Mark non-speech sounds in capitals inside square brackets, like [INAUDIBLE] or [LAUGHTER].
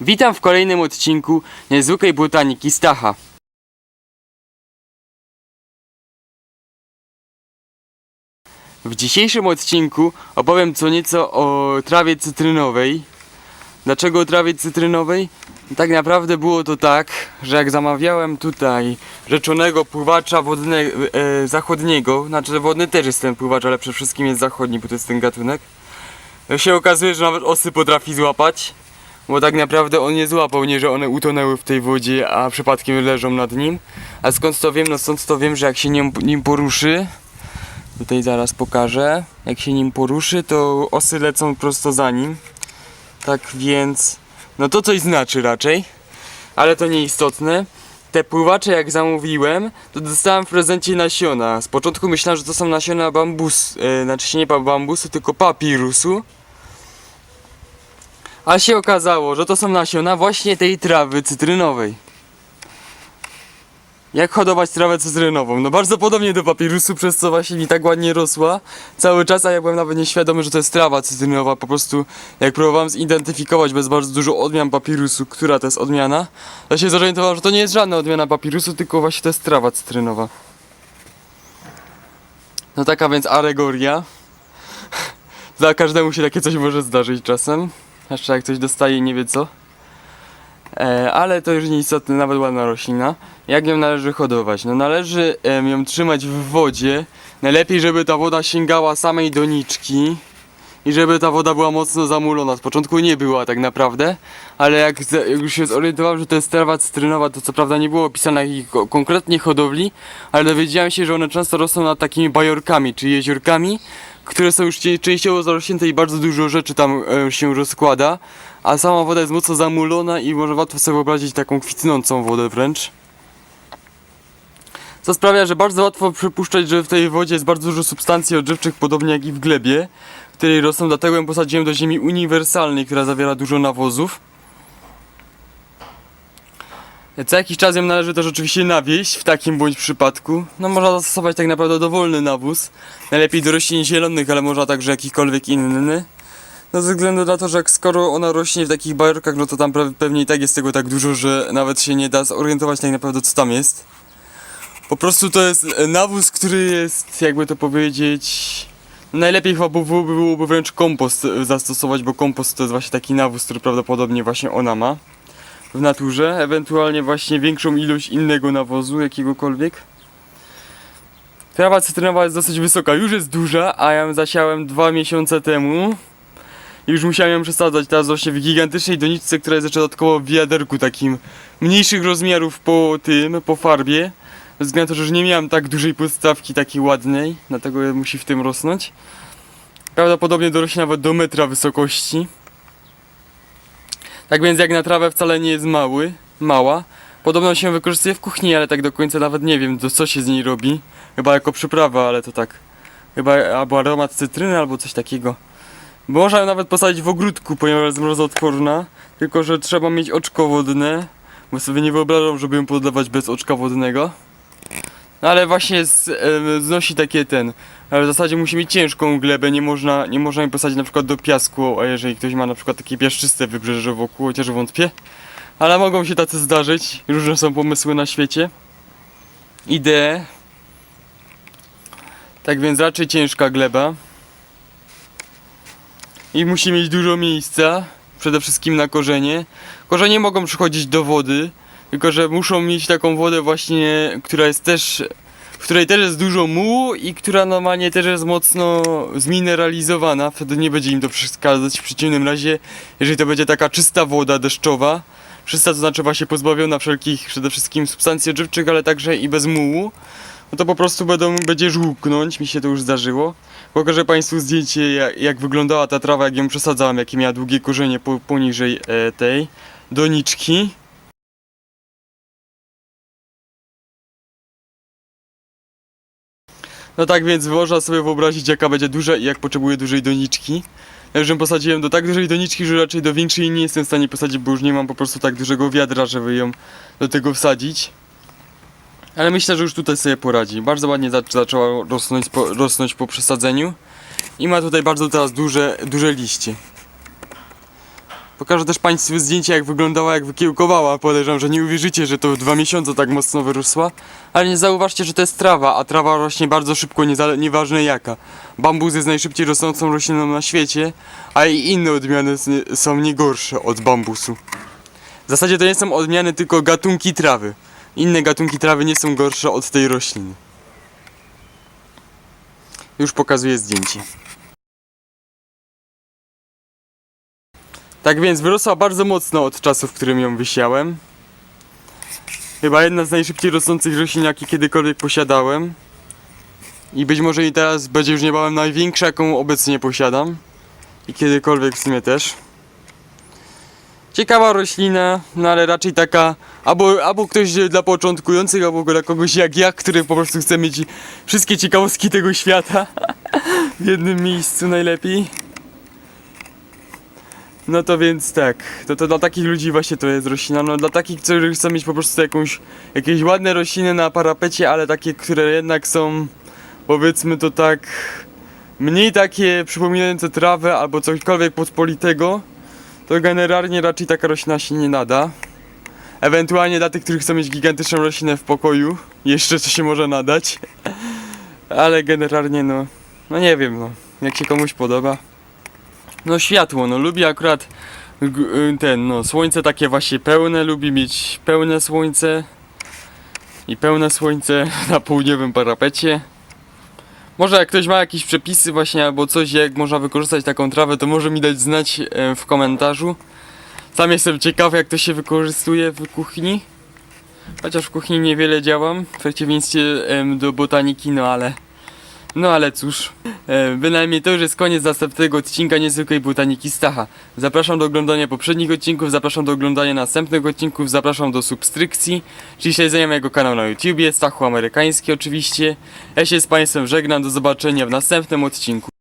Witam w kolejnym odcinku niezwykłej botaniki Stacha. W dzisiejszym odcinku opowiem co nieco o trawie cytrynowej. Dlaczego o trawie cytrynowej? Tak naprawdę było to tak, że jak zamawiałem tutaj rzeczonego pływacza wodnego, e, zachodniego, znaczy wodny też jest ten pływacz, ale przede wszystkim jest zachodni, bo to jest ten gatunek. Się okazuje, że nawet osy potrafi złapać. Bo tak naprawdę on nie złapał, nie, że one utonęły w tej wodzie, a przypadkiem leżą nad nim. A skąd to wiem? No stąd to wiem, że jak się nim, nim poruszy, tutaj zaraz pokażę, jak się nim poruszy, to osy lecą prosto za nim. Tak więc, no to coś znaczy raczej, ale to nieistotne. Te pływacze jak zamówiłem, to dostałem w prezencie nasiona. Z początku myślałem, że to są nasiona bambus, e, znaczy nie bambusu, tylko papirusu. A się okazało, że to są nasiona właśnie tej trawy cytrynowej. Jak hodować trawę cytrynową? No bardzo podobnie do papirusu, przez co właśnie mi tak ładnie rosła cały czas, a ja byłem nawet nieświadomy, że to jest trawa cytrynowa. Po prostu jak próbowałem zidentyfikować bez bardzo dużo odmian papirusu, która to jest odmiana, to się zorientowałem, że to nie jest żadna odmiana papirusu, tylko właśnie to jest trawa cytrynowa. No taka więc alegoria. [LAUGHS] Dla każdemu się takie coś może zdarzyć czasem. Jeszcze jak ktoś dostaje i nie wie co. E, ale to już nieistotne, nawet ładna roślina. Jak ją należy hodować? No należy ją trzymać w wodzie. Najlepiej, żeby ta woda sięgała samej doniczki. I żeby ta woda była mocno zamulona. Z początku nie była tak naprawdę, ale jak, jak już się zorientowałem, że to jest trawa cytrynowa, to co prawda nie było opisane jakiej ko- konkretnie hodowli, ale dowiedziałem się, że one często rosną nad takimi bajorkami, czy jeziorkami, które są już częściowo zarośnięte i bardzo dużo rzeczy tam e, się rozkłada, a sama woda jest mocno zamulona i może łatwo sobie wyobrazić taką kwitnącą wodę wręcz. Co sprawia, że bardzo łatwo przypuszczać, że w tej wodzie jest bardzo dużo substancji odżywczych, podobnie jak i w glebie, w której rosną, dlatego ją posadziłem do ziemi uniwersalnej, która zawiera dużo nawozów. Co jakiś czas ją należy też oczywiście nawieść w takim bądź przypadku. No można zastosować tak naprawdę dowolny nawóz. Najlepiej do roślin zielonych, ale można także jakikolwiek inny. No ze względu na to, że jak skoro ona rośnie w takich bajerkach, no to tam pewnie i tak jest tego tak dużo, że nawet się nie da zorientować tak naprawdę co tam jest. Po prostu to jest e, nawóz, który jest, jakby to powiedzieć... Najlepiej chyba by- byłoby, byłoby wręcz kompost e, zastosować, bo kompost to jest właśnie taki nawóz, który prawdopodobnie właśnie ona ma w naturze, ewentualnie właśnie większą ilość innego nawozu, jakiegokolwiek. Trawa cytrynowa jest dosyć wysoka, już jest duża, a ja ją zasiałem dwa miesiące temu. I już musiałem ją przesadzać, teraz właśnie w gigantycznej doniczce, która jest jeszcze dodatkowo w wiaderku takim mniejszych rozmiarów po tym, po farbie. Ze względu na to, że nie miałem tak dużej podstawki takiej ładnej, dlatego musi w tym rosnąć. Prawdopodobnie dorośnie nawet do metra wysokości. Tak więc jak na trawę wcale nie jest mały, mała. Podobno się wykorzystuje w kuchni, ale tak do końca nawet nie wiem, do co się z niej robi. Chyba jako przyprawa, ale to tak. Chyba albo aromat cytryny, albo coś takiego. Można ją nawet posadzić w ogródku, ponieważ jest mrozoodporna. Tylko, że trzeba mieć oczko wodne. Bo sobie nie wyobrażam, żeby ją podawać bez oczka wodnego. No ale właśnie z, znosi takie ten. Ale w zasadzie musi mieć ciężką glebę, nie można, nie można jej posadzić na przykład do piasku, a jeżeli ktoś ma na przykład takie piaszczyste wybrzeże wokół, chociaż wątpię. Ale mogą się tacy zdarzyć, różne są pomysły na świecie. Idee. Tak więc raczej ciężka gleba. I musi mieć dużo miejsca, przede wszystkim na korzenie. Korzenie mogą przychodzić do wody, tylko że muszą mieć taką wodę właśnie, która jest też w której też jest dużo mułu i która normalnie też jest mocno zmineralizowana, wtedy nie będzie im to przeszkadzać w przeciwnym razie, jeżeli to będzie taka czysta woda deszczowa, czysta to znaczy właśnie pozbawiona wszelkich przede wszystkim substancji odżywczych, ale także i bez mułu, no to po prostu będą, będzie żółknąć, mi się to już zdarzyło. Pokażę Państwu zdjęcie jak, jak wyglądała ta trawa, jak ją przesadzałem, jakie miała długie korzenie po, poniżej e, tej doniczki. No tak więc można sobie wyobrazić jaka będzie duża i jak potrzebuje dużej doniczki. Ja już ją posadziłem do tak dużej doniczki, że raczej do większej nie jestem w stanie posadzić, bo już nie mam po prostu tak dużego wiadra, żeby ją do tego wsadzić. Ale myślę, że już tutaj sobie poradzi. Bardzo ładnie zac- zaczęła rosnąć po, rosnąć po przesadzeniu. I ma tutaj bardzo teraz duże, duże liście. Pokażę też Państwu zdjęcie jak wyglądała, jak wykiełkowała. Podejrzewam, że nie uwierzycie, że to w dwa miesiące tak mocno wyrosła. Ale nie zauważcie, że to jest trawa, a trawa rośnie bardzo szybko, nieważne jaka. Bambus jest najszybciej rosnącą rośliną na świecie, a i inne odmiany są nie gorsze od bambusu. W zasadzie to nie są odmiany, tylko gatunki trawy. Inne gatunki trawy nie są gorsze od tej rośliny. Już pokazuję zdjęcie. Tak więc wyrosła bardzo mocno od czasu, w którym ją wysiałem. Chyba jedna z najszybciej rosnących roślin, jakie kiedykolwiek posiadałem. I być może i teraz będzie już niebawem największa, jaką obecnie posiadam. I kiedykolwiek w sumie też. Ciekawa roślina, no ale raczej taka albo, albo ktoś dla początkujących, albo dla kogoś jak ja, który po prostu chce mieć wszystkie ciekawostki tego świata [LAUGHS] w jednym miejscu najlepiej. No to więc tak, to, to dla takich ludzi właśnie to jest roślina, no dla takich, którzy chcą mieć po prostu jakąś, jakieś ładne rośliny na parapecie, ale takie, które jednak są, powiedzmy to tak, mniej takie przypominające trawę albo cośkolwiek pospolitego, to generalnie raczej taka roślina się nie nada. Ewentualnie dla tych, którzy chcą mieć gigantyczną roślinę w pokoju, jeszcze to się może nadać. Ale generalnie no, no nie wiem no, jak się komuś podoba. No światło, no lubi akurat y, ten, no słońce takie właśnie pełne, lubi mieć pełne słońce i pełne słońce [LAUGHS] na południowym parapecie. Może jak ktoś ma jakieś przepisy właśnie albo coś, jak można wykorzystać taką trawę, to może mi dać znać e, w komentarzu. Sam jestem ciekawy jak to się wykorzystuje w kuchni. Chociaż w kuchni niewiele działam, w przeciwieństwie do botaniki, no ale... No ale cóż, e, bynajmniej to już jest koniec następnego odcinka Niezwykłej Botaniki Stacha. Zapraszam do oglądania poprzednich odcinków, zapraszam do oglądania następnych odcinków, zapraszam do subskrypcji, czyli śledzenia mojego kanału na YouTubie, Stachu Amerykański oczywiście. Ja się z Państwem żegnam, do zobaczenia w następnym odcinku.